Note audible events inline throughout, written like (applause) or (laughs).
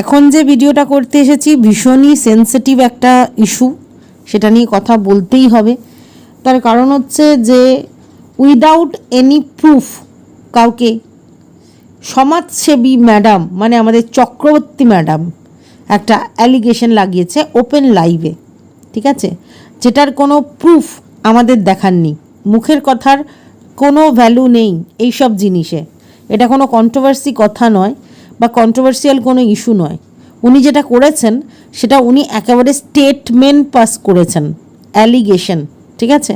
এখন যে ভিডিওটা করতে এসেছি, ভীষণই সেন্সিটিভ একটা ইস্যু সেটা নিয়ে কথা বলতেই হবে। তার কারণ হচ্ছে যে উইদাউট এনি প্রুফ কাউকে, সমাজসেবী ম্যাডাম মানে আমাদের চক্রবর্তী ম্যাডাম একটা অ্যালিগেশন লাগিয়েছে ওপেন লাইভে ঠিক আছে? যেটার কোনো প্রুফ আমাদের দেখার নেই। মুখের কথার কোনো ভ্যালু নেই এইসব জিনিসে। এটা কোনো কন্ট্রোভার্সি কথা নয়। বা কন্ট্রোভার্সিয়াল কোনো ইস্যু নয়। উনি যেটা করেছেন, সেটা উনি একেবারে স্টেটমেন্ট পাস করেছেন অ্যালিগেশন ঠিক আছে?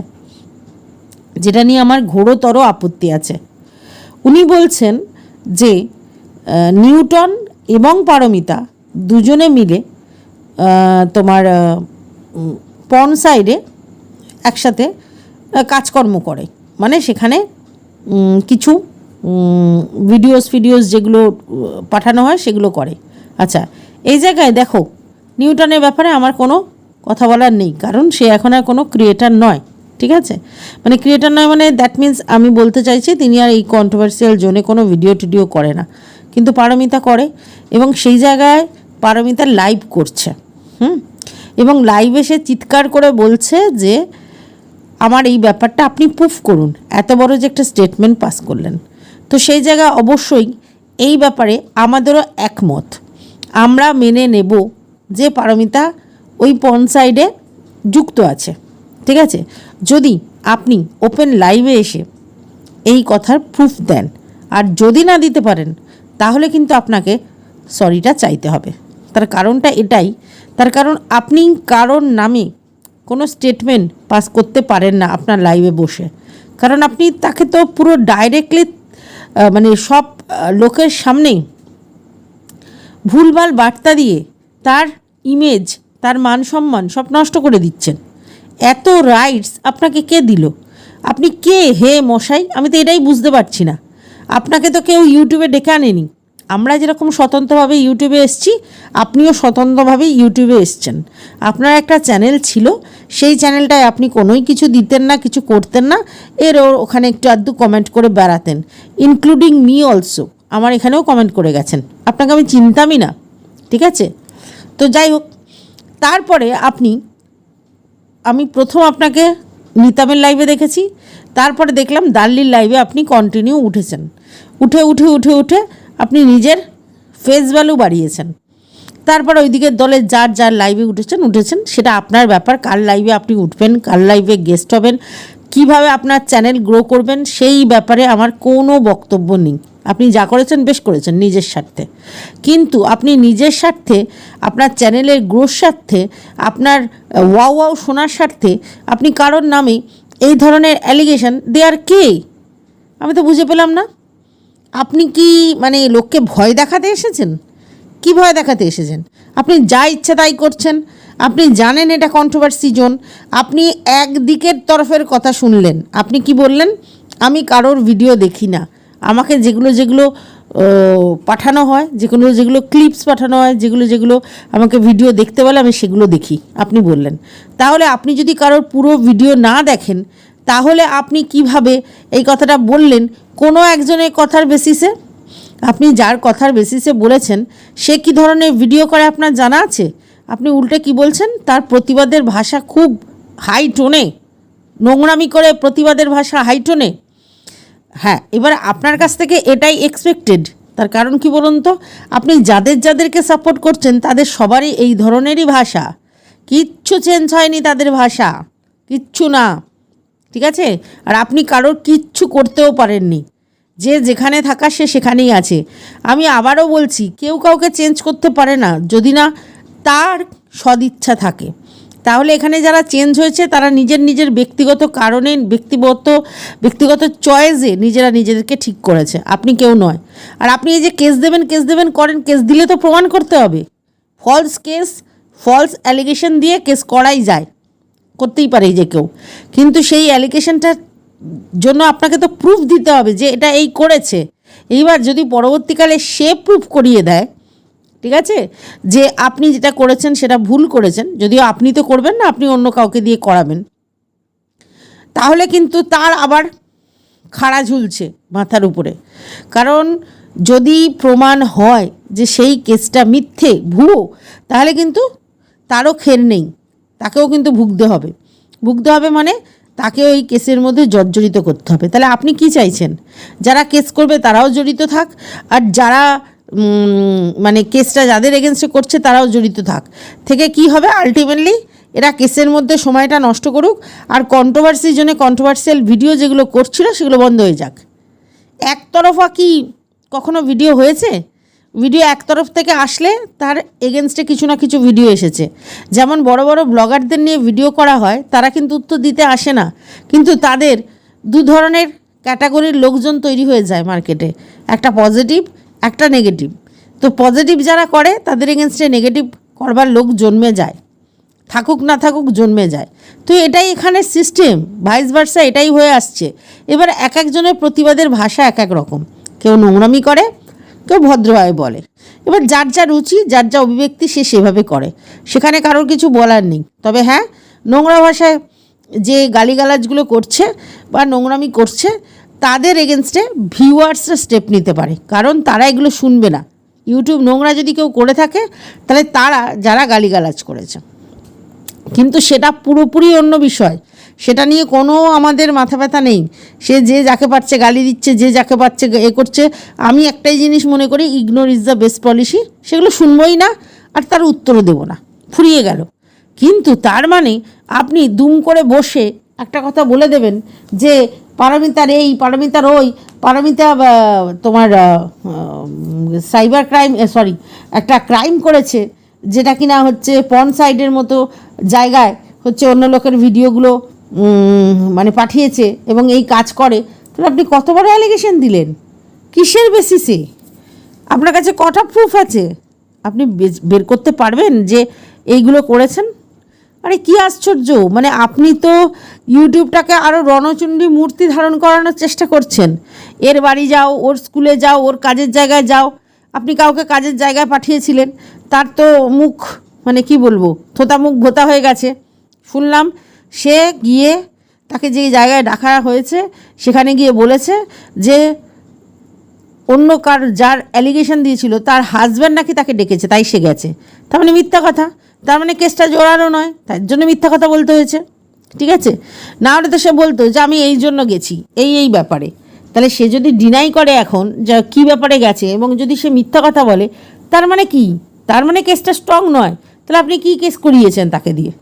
যেটা নিয়ে আমার ঘোরতর আপত্তি আছে। উনি বলছেন যে নিউটন এবং পারমিতা দুজনে মিলে তোমার পন সাইডে একসাথে কাজকর্ম করে। মানে সেখানে কিছু ভিডিওস ফিডিওস যেগুলো পাঠানো হয় সেগুলো করে। আচ্ছা এই জায়গায় দেখো, নিউটনের ব্যাপারে আমার কোনো কথা বলার নেই, কারণ সে এখন আর কোনো ক্রিয়েটার নয়, ঠিক আছে? মানে ক্রিয়েটার নয় মানে দ্যাট মিন্স আমি বলতে চাইছি তিনি আর এই কন্ট্রোভার্সিয়াল জোনে কোনো ভিডিও টিডিও করে না। কিন্তু পারমিতা করে, এবং সেই জায়গায় পারমিতা লাইভ করছে, হুম? এবং লাইভে সে চিৎকার করে বলছে যে, আমার এই ব্যাপারটা আপনি প্রুফ করুন। এত বড় যে একটা স্টেটমেন্ট পাস করলেন। তো সেই জায়গায় অবশ্যই এই ব্যাপারে আমাদেরও একমত। আমরা মেনে নেব যে পারমিতা ওই পন সাইডে যুক্ত আছে, ঠিক আছে? যদি আপনি ওপেন লাইভে এসে এই কথার প্রুফ দেন, আর যদি না দিতে পারেন, তাহলে কিন্তু আপনাকে সরিটা চাইতে হবে। তার কারণটা এটাই, তার কারণ আপনি কারোর নামে কোনো স্টেটমেন্ট পাস করতে পারেন না আপনার লাইভে বসে। কারণ আপনি তাকে তো পুরো ডাইরেক্টলি মানে সব লোকের সামনেই ভুলভাল বার্তা দিয়ে তার ইমেজ তার মান সম্মান সব নষ্ট করে দিচ্ছেন। এত রাইটস আপনাকে কে দিল? আপনি কে? হে মশাই, আমি তো এটাই বুঝতে পারছি না। আপনাকে তো কেউ ইউটিউবে ডেকে আনেনি। আমরা যেরকম স্বতন্ত্রভাবে ইউটিউবে এসছি, আপনিও স্বতন্ত্রভাবে ইউটিউবে এসছেন। আপনার একটা চ্যানেল ছিল, সেই চ্যানেলটায় আপনি কোনোই কিছু দিতেন না, কিছু করতেন না, এর ওখানে একটু আধটু কমেন্ট করে বেড়াতেন। ইনক্লুডিং মি অলসো আমার এখানেও কমেন্ট করে গেছেন। আপনাকে আমি চিনতামই না, ঠিক আছে? তো যাই হোক, তারপরে আপনি, আমি প্রথম আপনাকে নিতামের লাইভে দেখেছি, তারপরে দেখলাম দাল্লির লাইভে আপনি কন্টিনিউ উঠেছেন। উঠে উঠে উঠে উঠে আপনি নিজের ফেস ভ্যালু বাড়িয়েছেন। তারপর ওইদিকে দলের যার যার লাইভে উঠেছেন উঠেছেন, সেটা আপনার ব্যাপার, কার লাইভে আপনি উঠবেন, কার লাইভে গেস্ট হবেন, কীভাবে আপনার চ্যানেল গ্রো করবেন, সেই ব্যাপারে আমার কোনো বক্তব্য নেই। আপনি যা করেছেন, বেশ করেছেন, নিজের স্বার্থে। কিন্তু আপনি নিজের স্বার্থে, আপনার চ্যানেলের গ্রোথ স্বার্থে, আপনার ওয়াও ওয়াও শোনার স্বার্থে, আপনি কারোর নামে এই ধরনের অ্যালিগেশন দেয়ার কে? আমি তো বুঝে পেলাম না। আপনি কি মানে লোককে ভয় দেখাতে এসেছেন? কি ভয় দেখাতে এসেছেন? আপনি যা ইচ্ছা তাই করছেন। আপনি জানেন এটা কন্ট্রোভার্সি জোন আপনি একদিকের তরফের কথা শুনলেন। আপনি কি বললেন? আমি কারোর ভিডিও দেখি না। আমাকে যেগুলো যেগুলো পাঠানো হয়, যেগুলো যেগুলো ক্লিপস পাঠানো হয়, যেগুলো যেগুলো আমাকে ভিডিও দেখতে বলে আমি সেগুলো দেখি। আপনি বললেন। তাহলে আপনি যদি কারোর পুরো ভিডিও না দেখেন তাহলে আপনি কীভাবে এই কথাটা বললেন? কোনো একজনের কথার বেসিসে আপনি যার কথার বেসিসে বলেছেন, সে কি ধরনের ভিডিও করে আপনার জানা আছে? আপনি উল্টে কি বলছেন? তার প্রতিবাদের ভাষা খুব হাই টোনে নোংরামি করে প্রতিবাদের ভাষা হাই টোনে হ্যাঁ এবার আপনার কাছ থেকে এটাই এক্সপেক্টেড তার কারণ কি বলুন তো? আপনি যাদের যাদেরকে সাপোর্ট করছেন, তাদের সবারই এই ধরনেরই ভাষা। কিচ্ছু চেঞ্জ হয়নি তাদের ভাষা। কিচ্ছু না। ঠিক আছে? আর আপনি কারোর কিচ্ছু করতেও পারেননি। যে যেখানে থাকা সে সেখানেই আছে। আমি আবারও বলছি, কেউ কাউকে চেঞ্জ করতে পারে না। যদি না, তার সদিচ্ছা থাকে। তাহলে এখানে যারা চেঞ্জ হয়েছে, তারা নিজের নিজের ব্যক্তিগত কারণে, ব্যক্তিগত ব্যক্তিগত চয়েসে নিজেরা নিজেদেরকে ঠিক করেছে। আপনি কেউ নয়। আর আপনি এই যে কেস দেবেন কেস দেবেন, করেন কেস দিলে তো প্রমাণ করতে হবে। ফলস কেস ফলস অ্যালিগেশন দিয়ে কেস করাই যায়। করতেই পারে যে কেউ। কিন্তু সেই অ্যালিগেশনটার জন্য আপনাকে তো প্রুফ দিতে হবে যে এটা এই করেছে। এইবার যদি পরবর্তীকালে সে প্রুফ করিয়ে দেয়, ঠিক আছে? যে আপনি যেটা করেছেন সেটা ভুল করেছেন, যদিও আপনি তো করবেন না, আপনি অন্য কাউকে দিয়ে করাবেন। তাহলে কিন্তু তার আবার খাড়া ঝুলছে মাথার উপরে। কারণ যদি প্রমাণ হয় যে সেই কেসটা মিথ্যে, ভুয়ো, তাহলে কিন্তু তারও খের নেই। তাকেও কিন্তু ভুগতে হবে। ভুগতে হবে মানে তাকে ওই কেসের মধ্যে জর্জরিত করতে হবে। তাহলে আপনি কি চাইছেন? যারা কেস করবে তারাও জড়িত থাক, আর যারা মানে কেসটা যাদের এগেনস্টে করছে তারাও জড়িত থাক। থেকে কি হবে? আলটিমেটলি এরা কেসের মধ্যে সময়টা নষ্ট করুক, আর কন্ট্রোভার্সির জন্য কন্ট্রোভার্সিয়াল ভিডিও যেগুলো করছিল সেগুলো বন্ধ হয়ে যাক। একতরফা কি কখনো ভিডিও হয়েছে? ভিডিও এক তরফ থেকে আসলে তার এগেনস্টে কিছু না কিছু ভিডিও এসেছে। যেমন বড় বড় ব্লগারদের নিয়ে ভিডিও করা হয়, তারা কিন্তু উত্তর দিতে আসে না। কিন্তু তাদের দু ধরনের ক্যাটাগরির লোকজন তৈরি হয়ে যায় মার্কেটে। একটা পজিটিভ, একটা নেগেটিভ। তো পজিটিভ যারা করে, তাদের এগেনস্টে নেগেটিভ করবার লোক জন্মে যায়। থাকুক না থাকুক জন্মে যায়। তো এটাই এখানে সিস্টেম, ভাইস ভার্সা এটাই হয়ে আসছে। এবার এক একজনের প্রতিবাদের ভাষা এক এক রকম। কেউ নোংরামি করে কেউ ভদ্রভাবে বলে। এবার যার যা রুচি, যার যা অভিব্যক্তি সে সেভাবে করে। সেখানে কারোর কিছু বলার নেই। তবে হ্যাঁ নোংরা ভাষায় যে গালিগালাজগুলো করছে বা নোংরামি করছে, তাদের এগেনস্টে ভিউয়ার্সরা স্টেপ নিতে পারে। কারণ তারা এগুলো শুনবে না। ইউটিউব নোংরা যদি কেউ করে থাকে, তাহলে তারা যারা গালিগালাজ করেছে। কিন্তু সেটা পুরোপুরি অন্য বিষয়। সেটা নিয়ে কোনো আমাদের মাথা ব্যথা নেই। সে যে যাকে পাচ্ছে গালি দিচ্ছে, যে যাকে পাচ্ছে এ করছে, আমি একটাই জিনিস মনে করি ignore is the best policy সেগুলো শুনবই না, আর তার উত্তরও দেবো না। ফুরিয়ে গেল। কিন্তু তার মানে আপনি দুম করে বসে একটা কথা বলে দেবেন যে, পারমিতার এই, পারমিতার ওই, পারমিতা তোমার সাইবার ক্রাইম সরি একটা ক্রাইম করেছে, যেটা কিনা হচ্ছে পন সাইডের মতো জায়গায় হচ্ছে অন্য লোকের ভিডিওগুলো মানে পাঠিয়েছে এবং এই কাজ করে, তাহলে আপনি কত বড় অ্যালিগেশন দিলেন? কিসের বেসিসে আপনার কাছে কটা প্রুফ আছে? আপনি বের করতে পারবেন যে এইগুলো করেছেন? আরে কি আশ্চর্য! মানে আপনি তো ইউটিউবটাকে আরও রণচণ্ডী মূর্তি ধারণ করানোর চেষ্টা করছেন। এর বাড়ি যাও, ওর স্কুলে যাও, ওর কাজের জায়গায় যাও। আপনি কাউকে কাজের জায়গায় পাঠিয়েছিলেন, তার তো মুখ মানে কি বলব থোতা মুখ ভোতা হয়ে গেছে। শুনলাম সে গিয়ে তাকে যে জায়গায় ডাকা হয়েছে, সেখানে গিয়ে বলেছে যে অন্য কার যার অ্যালিগেশন দিয়েছিল, তার হাজব্যান্ড নাকি তাকে ডেকেছে, তাই সে গেছে। তার মানে মিথ্যা কথা। তার মানে কেসটা জোরানো নয়, তার জন্য মিথ্যা কথা বলতে হয়েছে। ঠিক আছে? না হলে তো সে বলতো যে, আমি এই জন্য গেছি, এই এই ব্যাপারে। তাহলে সে যদি ডিনাই করে এখন যে, কী ব্যাপারে গেছে? এবং যদি সে মিথ্যা কথা বলে, তার মানে কি? তার মানে কেসটা স্ট্রং নয়। তাহলে আপনি কি কেস করিয়েছেন তাকে দিয়ে?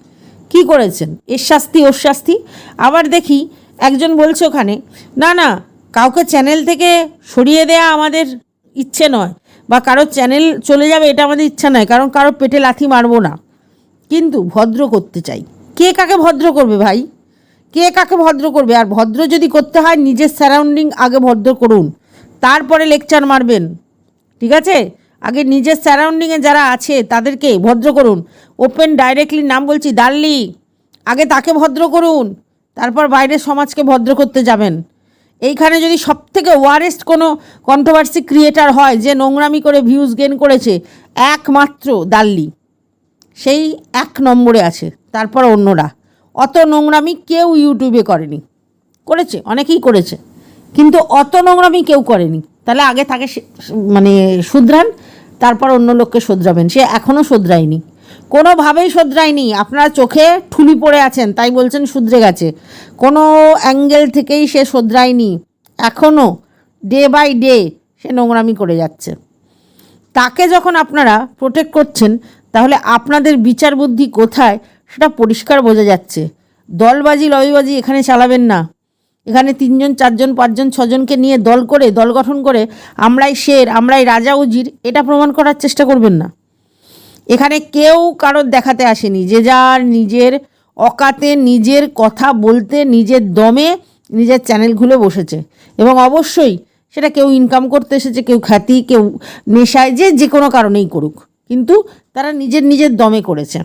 কি করেছেন? এর শাস্তি, ওর শাস্তি? আবার দেখি একজন বলছে ওখানে, না না, কাউকে চ্যানেল থেকে সরিয়ে দেয়া আমাদের ইচ্ছে নয় বা কারও চ্যানেল চলে যাবে এটা আমাদের ইচ্ছা নয়, কারণ কারও পেটে লাথি মারবো না। কিন্তু ভদ্র করতে চাই। কে কাকে ভদ্র করবে ভাই? কে কাকে ভদ্র করবে? আর ভদ্র যদি করতে হয়, নিজের সারাউন্ডিং আগে ভদ্র করুন। তারপরে লেকচার মারবেন। ঠিক আছে? আগে নিজের সারাউন্ডিংয়ে যারা আছে, তাদেরকে ভদ্র করুন। ওপেন ডাইরেক্টলি নাম বলছি, দাল্লি, আগে তাকে ভদ্র করুন, তারপর বাইরের সমাজকে ভদ্র করতে যাবেন। এইখানে যদি সব থেকে ওয়ারেস্ট কোনো কন্ট্রোভার্সি ক্রিয়েটার হয়, যে নোংরামি করে ভিউজ গেন করেছে, একমাত্র দাল্লি। সেই এক নম্বরে আছে, তারপর অন্যরা। অত নোংরামি কেউ ইউটিউবে করেনি। করেছে, অনেকেই করেছে। কিন্তু অত নোংরামি কেউ করেনি। তাহলে আগে তাকে মানে শুধরান তারপর অন্য লোককে শোধরাবেন। সে এখনও শোধরায়নি। কোনোভাবেই শোধরায়নি। আপনার চোখে ঠুলি পড়ে আছেন, তাই বলছেন শুধরে গেছে। কোনো অ্যাঙ্গেল থেকেই সে শোধরায়নি। এখনও ডে বাই ডে সে নোংরামি করে যাচ্ছে। তাকে যখন আপনারা প্রোটেক্ট করছেন, তাহলে আপনাদের বিচার বুদ্ধি কোথায় সেটা পরিষ্কার বোঝা যাচ্ছে। দলবাজি, লবিবাজি এখানে চালাবেন না। এখানে তিনজন, চারজন, পাঁচজন, ছজনকে নিয়ে দল করে, দল গঠন করে আমরাই শের, আমরাই রাজা উজির এটা প্রমাণ করার চেষ্টা করবেন না। এখানে কেউ কারোর দেখাতে আসেনি। যে যার নিজের অকাতে, নিজের কথা বলতে, নিজের দমে নিজের চ্যানেল খুলে বসেছে। এবং অবশ্যই সেটা কেউ ইনকাম করতে এসেছে, কেউ খ্যাতি, কেউ নেশায়, যে যে কোনো কারণেই করুক। কিন্তু তারা নিজের নিজের দমে করেছে।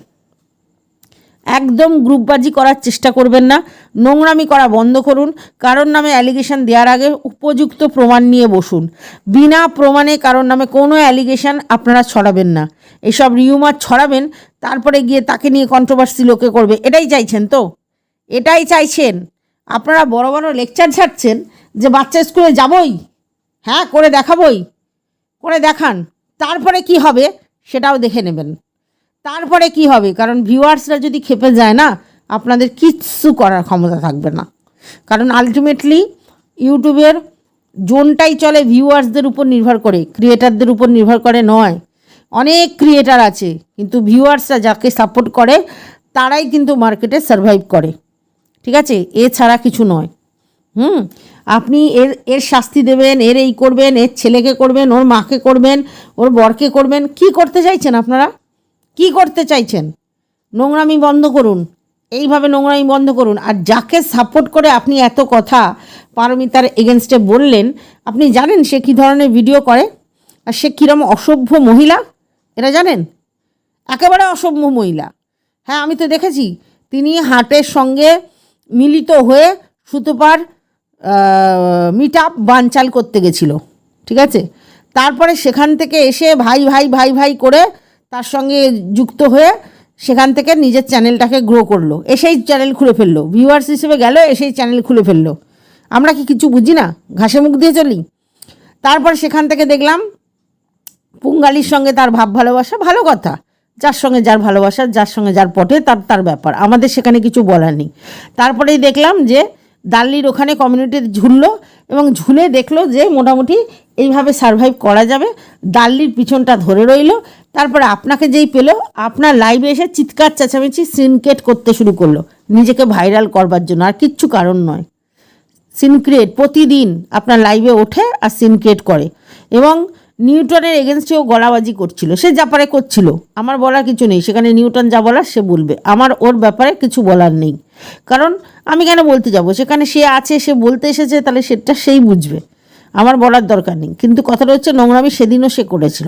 একদম গ্রুপবাজি করার চেষ্টা করবেন না। নোংরামি করা বন্ধ করুন। কারোর নামে অ্যালিগেশন দেওয়ার আগে উপযুক্ত প্রমাণ নিয়ে বসুন। বিনা প্রমাণে কারোর নামে কোনো অ্যালিগেশন আপনারা ছড়াবেন না। এসব রিউমার ছড়াবেন, তারপরে গিয়ে তাকে নিয়ে কন্ট্রোভার্সি লোকে করবে। এটাই চাইছেন তো? এটাই চাইছেন? আপনারা বড় বড় লেকচার ছাড়ছেন যে বাচ্চা স্কুলে যাবই। হ্যাঁ করে দেখাবই। করে দেখান। তারপরে কি হবে সেটাও দেখে নেবেন। তারপরে কি হবে? কারণ ভিউয়ার্সরা যদি খেপে যায় না, আপনাদের কিচ্ছু করার ক্ষমতা থাকবে না। কারণ আলটিমেটলি ইউটিউবের জোনটাই চলে ভিউয়ার্সদের উপর নির্ভর করে ক্রিয়েটারদের উপর নির্ভর করে নয়। অনেক ক্রিয়েটার আছে, কিন্তু ভিউয়ার্সরা যাকে সাপোর্ট করে, তারাই কিন্তু মার্কেটে সার্ভাইভ করে। ঠিক আছে? এছাড়া কিছু নয়। হুম? আপনি এর এর শাস্তি দেবেন, এর এই করবেন, এর ছেলেকে করবেন, ওর মাকে করবেন, ওর বরকে করবেন, কি করতে চাইছেন আপনারা? কি করতে চাইছেন? নোংরামি বন্ধ করুন। এইভাবে নোংরামি বন্ধ করুন। আর যাকে সাপোর্ট করে আপনি এত কথা পারমিতার এগেনস্টে বললেন, আপনি জানেন সে কী ধরনের ভিডিও করে? আর সে কীরকম অসভ্য মহিলা? এটা জানেন? একেবারে অসভ্য মহিলা। হ্যাঁ আমি তো দেখেছি। তিনি হাটের সঙ্গে মিলিত হয়ে সুতোপার মিট আপ বানচাল করতে গেছিল। ঠিক আছে? তারপরে সেখান থেকে এসে ভাই ভাই ভাই ভাই করে তার সঙ্গে যুক্ত হয়ে সেখান থেকে নিজের চ্যানেলটাকে গ্রো করল। এসেই চ্যানেল খুলে ফেলল। ভিউয়ার্স হিসেবে গেল, এসেই চ্যানেল খুলে ফেলল। আমরা কি কিছু বুঝি না? ঘাসে মুখ দিয়ে চলি? তারপর সেখান থেকে দেখলাম, পুঙ্গালির সঙ্গে তার ভাব ভালোবাসা ভালো কথা। যার সঙ্গে যার ভালোবাসা, যার সঙ্গে যার পটে, তার তার ব্যাপার। আমাদের সেখানে কিছু বলার নেই। তারপরেই দেখলাম যে দাল্লির ওখানে কমিউনিটিতে ঝুললো এবং ঝুলে দেখল যে, মোটামুটি এইভাবে সারভাইভ করা যাবে। দাল্লির পিছনটা ধরে রইল তারপরে আপনাকে যেই পেল, আপনার লাইভে এসে চিৎকার চেঁচামেচি সিনকেট করতে শুরু করল। নিজেকে ভাইরাল করবার জন্য, আর কিচ্ছু কারণ নয়। সিন ক্রিয়েট প্রতিদিন আপনার লাইভে ওঠে আর সিন ক্রিয়েট করে। এবং নিউটনের এগেনস্টেও গলাবাজি করছিল। সে যা পারে করছিল। আমার বলার কিছু নেই। সেখানে নিউটন যা বলার সে বলবে। আমার ওর ব্যাপারে কিছু বলার নেই। কারণ আমি কেন বলতে যাব? সেখানে সে আছে, সে বলতে এসেছে, তাহলে সেটা সেই বুঝবে। আমার বলার দরকার নেই। কিন্তু কথাটা হচ্ছে নোংরামি সেদিনও সে করেছিল।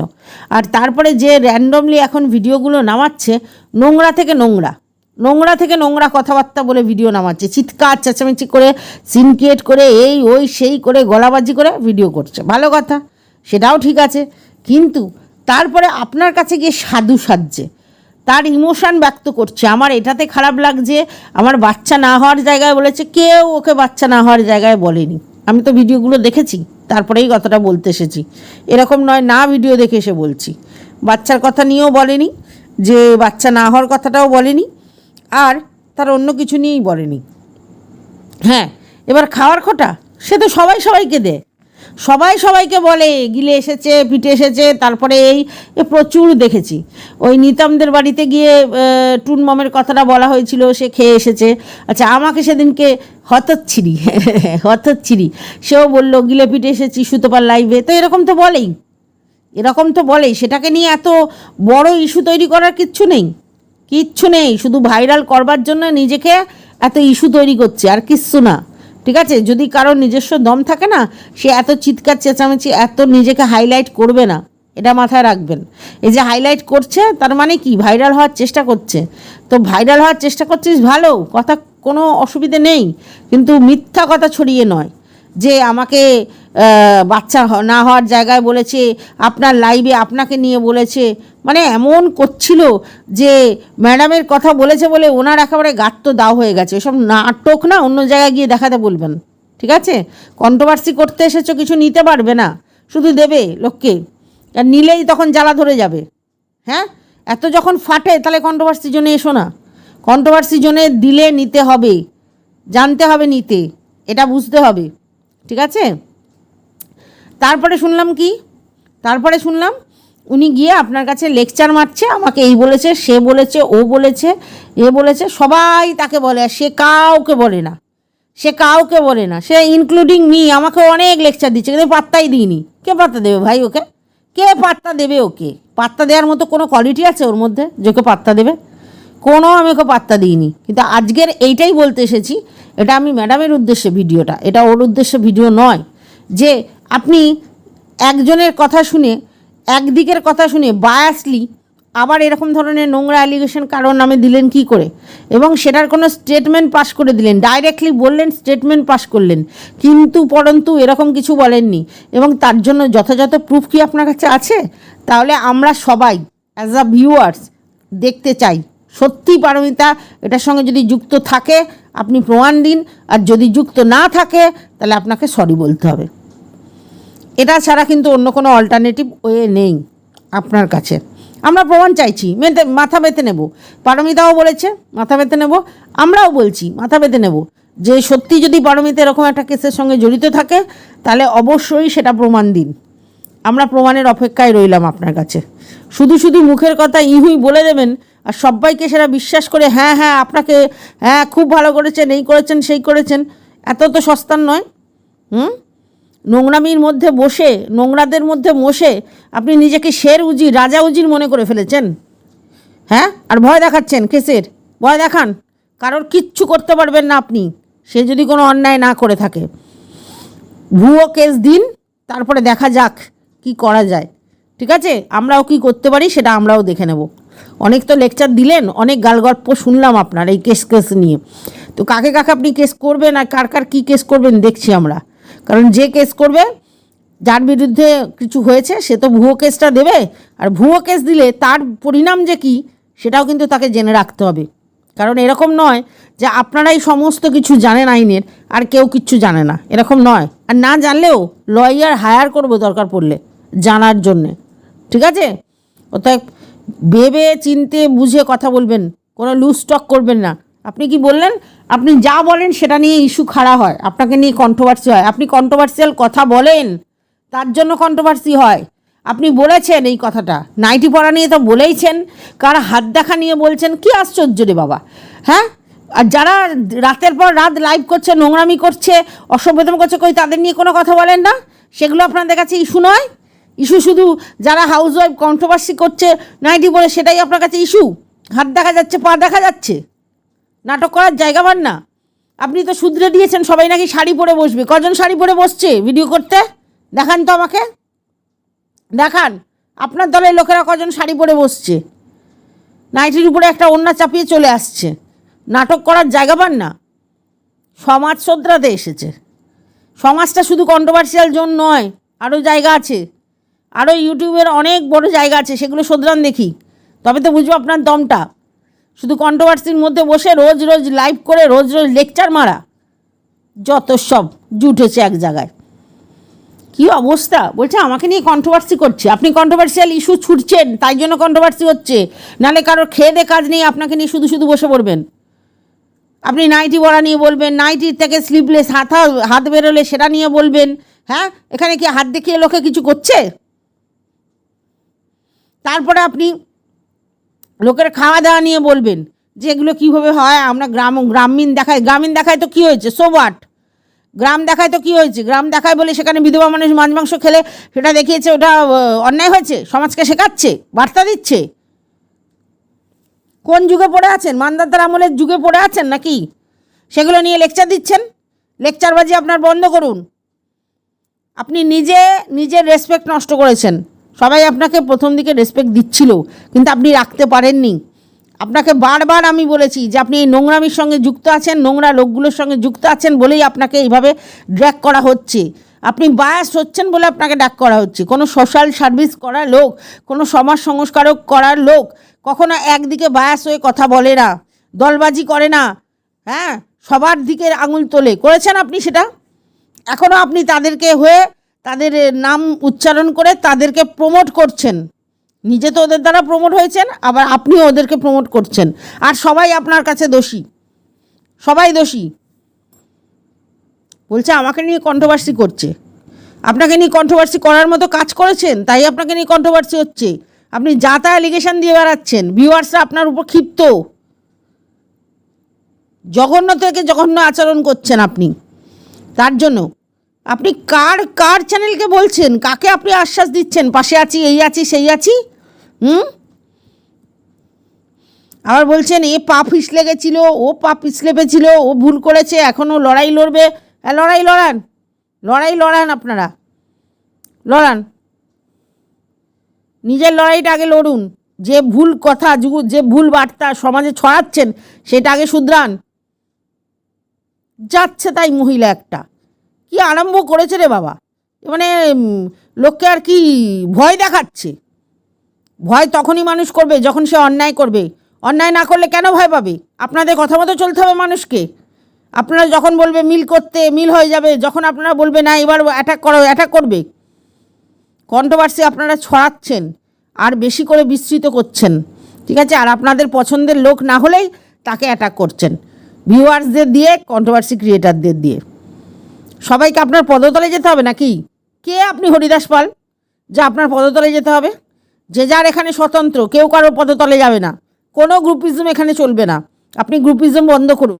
আর তারপরে যে র্যান্ডমলি এখন ভিডিওগুলো নামাচ্ছে, নোংরা থেকে নোংরা। নোংরা থেকে নোংরা কথাবার্তা বলে ভিডিও নামাচ্ছে। চিৎকার, চেঁচামেচি করে সিন ক্রিয়েট করে, এই, ওই, সেই করে, গলাবাজি করে ভিডিও করছে। ভালো কথা, সেটাও ঠিক আছে। কিন্তু তারপরে আপনার কাছে গিয়ে সাধু সাজছে। তার ইমোশন ব্যক্ত করছে। আমার এটাতে খারাপ লাগছে, আমার বাচ্চা না হওয়ার জায়গায় বলেছে, কেউ ওকে বাচ্চা না হওয়ার জায়গায় বলেনি। আমি তো ভিডিওগুলো দেখেছি, তারপরেই কথাটা বলতে এসেছি। এরকম নয়, না ভিডিও দেখে এসে বলছি। বাচ্চার কথা নিয়েও বলেনি, যে বাচ্চা না হওয়ার কথাটাও বলেনি, আর তার অন্য কিছু নিয়েই বলেনি। হ্যাঁ এবার খাওয়ার খোটা, সে তো সবাই সবাইকে দেয়। সবাই সবাইকে বলে, গিলে এসেছে পিঠে এসেছে, তারপরে এই প্রচুর দেখেছি। ওই নিতামদের বাড়িতে গিয়ে টুন মমের কথাটা বলা হয়েছিল, সে খেয়ে এসেছে। আচ্ছা আমাকে সেদিনকে হতচ্ছিরি (laughs) হতচ্ছিরি। সেও বলল, গিলে পিঠে এসেছি সুতোপার লাইভে। তো এরকম তো বলেই। এরকম তো বলেই। সেটাকে নিয়ে এত বড় ইস্যু তৈরি করার কিচ্ছু নেই। কিচ্ছু নেই। শুধু ভাইরাল করবার জন্য নিজেকে এত ইস্যু তৈরি করছে, আর কিচ্ছু না। ঠিক আছে? যদি কারোর নিজস্ব দম থাকে না, সে এত চিৎকার, চেঁচামেচি, এত নিজেকে হাইলাইট করবে না। এটা মাথায় রাখবেন। এই যে হাইলাইট করছে, তার মানে কি? ভাইরাল হওয়ার চেষ্টা করছে। তো ভাইরাল হওয়ার চেষ্টা করছিস, ভালো। কথা কোনো অসুবিধে নেই। কিন্তু মিথ্যা কথা ছড়িয়ে নয়। যে আমাকে বাচ্চা না হওয়ার জায়গায় বলেছে, আপনার লাইভে আপনাকে নিয়ে বলেছে। মানে এমন করছিল যে ম্যাডামের কথা বলেছে বলে ওনার একেবারে গাত তো দাও হয়ে গেছে। এসব নাটক না, অন্য জায়গায় গিয়ে দেখাতে বলবেন। ঠিক আছে? কন্ট্রোভার্সি করতে এসেছ, কিছু নিতে পারবে না। শুধু দেবে লোককে। আর নিলেই তখন জ্বালা ধরে যাবে। হ্যাঁ? এত যখন ফাটে, তাহলে কন্ট্রোভার্সি জন্য এসো না। কন্ট্রোভার্সি জন্য দিলে নিতে হবে। জানতে হবে নিতে। এটা বুঝতে হবে। ঠিক আছে? তারপরে শুনলাম কি? তারপরে শুনলাম, উনি গিয়ে আপনার কাছে লেকচার মারছে, আমাকে এই বলেছে, সে বলেছে, ও বলেছে, এ বলেছে, সবাই তাকে বলে, আর সে কাউকে বলে না। সে কাউকে বলে না। সে ইনক্লুডিং মি আমাকে অনেক লেকচার দিচ্ছে, কিন্তু পাত্তাই দিইনি। কে পাত্তা দেবে ভাই ওকে? কে পাত্তা দেবে ওকে? পাত্তা দেওয়ার মতো কোনো কোয়ালিটি আছে ওর মধ্যে যে ওকে পাত্তা দেবে? কোনো আমি ওকে পাত্তা দিইনি। কিন্তু আজকের এইটাই বলতে এসেছি, এটা আমি ম্যাডামের উদ্দেশ্যে, ভিডিওটা। এটা ওর উদ্দেশ্যে ভিডিও নয়। যে আপনি একজনের কথা শুনে, একদিকের কথা শুনে বায়াসলি আবার এরকম ধরনের নোংরা অ্যালিগেশন কারোর নামে দিলেন কি করে? এবং সেটার কোনো স্টেটমেন্ট পাস করে দিলেন ডাইরেক্টলি বললেন স্টেটমেন্ট পাস করলেন, কিন্তু পরন্তু এরকম কিছু বলেননি। এবং তার জন্য যথাযথ প্রুফ কি আপনার কাছে আছে? তাহলে আমরা সবাই অ্যাজ আ ভিউয়ার্স দেখতে চাই। সত্যি পারমিতা, এটার সঙ্গে যদি যুক্ত থাকে, আপনি প্রমাণ দিন। আর যদি যুক্ত না থাকে, তাহলে আপনাকে সরি বলতে হবে। এটা ছাড়া কিন্তু অন্য কোনো অল্টারনেটিভ ওয়ে নেই আপনার কাছে। আমরা প্রমাণ চাইছি মেতে মাথা পেতে নেব। পারমিতাও বলেছে, মাথা পেতে নেব। আমরাও বলছি, মাথা পেতে নেব। যে সত্যি যদি পারমিতা এরকম একটা কেসের সঙ্গে জড়িত থাকে, তাহলে অবশ্যই সেটা প্রমাণ দিন। আমরা প্রমাণের অপেক্ষায় রইলাম আপনার কাছে। শুধু শুধু মুখের কথা ইহুই বলে দেবেন আর সবাইকে সেটা বিশ্বাস করে হ্যাঁ হ্যাঁ আপনাকে হ্যাঁ খুব ভালো করেছেন, এই করেছেন, সেই করেছেন, এত তো সস্তার নয়। হুম? নোংরামির মধ্যে বসে, নোংরাদের মধ্যে বসে আপনি নিজেকে শের উজি রাজা উজির মনে করে ফেলেছেন। হ্যাঁ? আর ভয় দেখাচ্ছেন কেসের, ভয় দেখান। কারোর কিচ্ছু করতে পারবেন না আপনি। সে যদি কোনো অন্যায় না করে থাকে। ভুয়ো কেস দিন, তারপরে দেখা যাক কি করা যায়। ঠিক আছে? আমরাও কি করতে পারি, সেটা আমরাও দেখে নেব। অনেক তো লেকচার দিলেন, অনেক গালগল্প শুনলাম আপনার এই কেস কেস নিয়ে। তো কাকে কাকে আপনি কেস করবেন আর কার কার কী কেস করবেন দেখছি আমরা। কারণ যে কেস করবে, যার বিরুদ্ধে কিছু হয়েছে, সে তো ভুয়ো কেসটা দেবে। আর ভুয়ো কেস দিলে তার পরিণাম যে কী, সেটাও কিন্তু তাকে জেনে রাখতে হবে। কারণ এরকম নয় যে আপনারাই সমস্ত কিছু জানেন আইনের, আর কেউ কিচ্ছু জানে না। এরকম নয়। আর না জানলেও লয়ার হায়ার করব দরকার পড়লে, জানার জন্যে। ঠিক আছে? অতএব ভেবে চিনতে বুঝে কথা বলবেন, কোনো লুজ স্টক করবেন না। আপনি কি বললেন? আপনি যা বলেন সেটা নিয়ে ইস্যু খাড়া হয়, আপনাকে নিয়ে কন্ট্রোভার্সি হয়। আপনি কন্ট্রোভার্সিয়াল কথা বলেন, তার জন্য কন্ট্রোভার্সি হয়। আপনি বলেছেন এই কথাটা, নাইটি পড়া নিয়ে তো বলেইছেন, কার হাত দেখা নিয়ে বলছেন, কি আশ্চর্য রে বাবা হ্যাঁ? আর যারা রাতের পর রাত লাইভ করছে, নোংরামি করছে, অসভ্যতম করছে, কই তাদের নিয়ে কোনো কথা বলেন না? সেগুলো আপনাদের কাছে ইস্যু নয়? ইস্যু শুধু যারা হাউস ওয়াইফ কন্ট্রোভার্সি করছে নাইটি বলে সেটাই আপনার কাছে ইস্যু হাত দেখা যাচ্ছে, পা দেখা যাচ্ছে? নাটক করার জায়গা পান না? আপনি তো শুধরে দিয়েছেন, সবাই নাকি শাড়ি পরে বসবে। কজন শাড়ি পরে বসছে ভিডিও করতে? দেখান তো আমাকে। দেখান। আপনার দলের লোকেরা কজন শাড়ি পরে বসছে? নাইটির উপরে একটা ওন্না চাপিয়ে চলে আসছে। নাটক করার জায়গা পান না? সমাজ শ্রদ্ধাতে এসেছে। সমাজটা শুধু কন্ট্রোভার্সিয়াল জোন নয় আরও জায়গা আছে। আরও ইউটিউবের অনেক বড় জায়গা আছে, সেগুলো শোধরান দেখি। তবে তো বুঝব আপনার দমটা। শুধু কন্ট্রোভার্সির মধ্যে বসে রোজ রোজ লাইভ করে রোজ রোজ লেকচার মারা। যত সব জুটেছে এক জায়গায়। কি অবস্থা? বলছে, আমাকে নিয়ে কন্ট্রোভার্সি করছে। আপনি কন্ট্রোভার্সিয়াল ইস্যু ছুটছেন, তাই জন্য কন্ট্রোভার্সি হচ্ছে। নালে কারোর খেয়ে দে কাজ নেই, আপনাকে নিয়ে শুধু শুধু বসে পড়বেন। আপনি নাইটি বড়া নিয়ে বলবেন, নাইটির থেকে স্লিপলেস হাত হাত বেরোলে সেটা নিয়ে বলবেন। হ্যাঁ? এখানে কি হাত দেখিয়ে লোকে কিছু করছে? তারপরে আপনি লোকের খাওয়া দাওয়া নিয়ে বলবেন যে এগুলো কীভাবে হয়, আমরা গ্রাম, গ্রামীণ দেখায় গ্রামীণ দেখায় তো কী হয়েছে? সো হোয়াট গ্রাম দেখায় তো কী হয়েছে? গ্রাম দেখায় বলে সেখানে বিধবা মানুষ মাছ, মাংস খেলে সেটা দেখিয়েছে, ওটা অন্যায় হয়েছে? সমাজকে শেখাচ্ছে? বার্তা দিচ্ছে? কোন যুগে পড়ে আছেন? মান্দাতার আমলের যুগে পড়ে আছেন নাকি? সেগুলো নিয়ে লেকচার দিচ্ছেন? লেকচারবাজি আপনার বন্ধ করুন। আপনি নিজে, নিজের রেসপেক্ট নষ্ট করেছেন। সবাই আপনাকে প্রথম দিকে রেসপেক্ট দিচ্ছিল, কিন্তু আপনি রাখতে পারেননি। আপনাকে বারবার আমি বলেছি যে আপনি এই নোংরামির সঙ্গে যুক্ত আছেন, নোংরা লোকগুলোর সঙ্গে যুক্ত আছেন বলেই আপনাকে এইভাবে ড্র্যাক করা হচ্ছে। আপনি বায়াস হচ্ছেন বলে আপনাকে ডাক করা হচ্ছে। কোনো সোশ্যাল সার্ভিস করা লোক, কোনো সমাজ সংস্কারক করার লোক কখনো একদিকে বায়াস হয়ে কথা বলে না, দলবাজি করে না হ্যাঁ? সবার দিকে আঙুল তোলে। করেছেন আপনি সেটা? এখনও আপনি তাদেরকে হয়ে তাদের নাম উচ্চারণ করে তাদেরকে প্রমোট করছেন। নিজে তো ওদের দ্বারা প্রমোট হয়েছেন, আবার আপনিও ওদেরকে প্রমোট করছেন। আর সবাই আপনার কাছে দোষী। সবাই দোষী। বলছে, আমাকে নিয়ে কন্ট্রোভার্সি করছে। আপনাকে নিয়ে কন্ট্রোভার্সি করার মতো কাজ করেছেন, তাই আপনাকে নিয়ে কন্ট্রোভার্সি হচ্ছে। আপনি যা তা অ্যালিগেশন দিয়ে বেড়াচ্ছেন ভিউয়ার্সরা আপনার উপর ক্ষিপ্ত। জঘন্য থেকে জঘন্য আচরণ করছেন আপনি। তার জন্য আপনি কার কার চ্যানেলকে বলছেন? কাকে আপনি আশ্বাস দিচ্ছেন? পাশে আছি, এই আছি, সেই আছি? হুম? আবার বলছেন, এ পা পিছলে গেছিল, ও পা পিছলে পেছিল ও ভুল করেছে, এখনও লড়াই লড়বে। লড়াই লড়ান লড়াই লড়ান আপনারা। লড়ান। নিজের লড়াইটা আগে লড়ুন। যে ভুল কথা যে ভুল বার্তা সমাজে ছড়াচ্ছেন, সেটা আগে শুধরান। যাচ্ছে তাই মহিলা একটা। কি আরম্ভ করেছে রে বাবা? মানে লোককে আর কি ভয় দেখাচ্ছে? ভয় তখনই মানুষ করবে যখন সে অন্যায় করবে। অন্যায় না করলে কেন ভয় পাবে? আপনাদের কথা মতো চলতে হবে মানুষকে। আপনারা যখন বলবে মিল করতে, মিল হয়ে যাবে, যখন আপনারা বলবে, না, এবার অ্যাটাক করো অ্যাটাক করবে। কন্ট্রোভার্সি আপনারা ছড়াচ্ছেন, আর বেশি করে বিস্তৃত করছেন। ঠিক আছে? আর আপনাদের পছন্দের লোক না হলেই তাকে অ্যাটাক করছেন। ভিউয়ার্সদের দিয়ে কন্ট্রোভার্সি ক্রিয়েটারদের দিয়ে। সবাইকে আপনার পদতলে যেতে হবে নাকি? কে আপনি, হরিদাস পাল? যে আপনার পদতলে যেতে হবে। যে যার এখানে স্বতন্ত্র, কেউ কারও পদতলে যাবে না। কোনো গ্রুপিজম এখানে চলবে না। আপনি গ্রুপিজম বন্ধ করুন।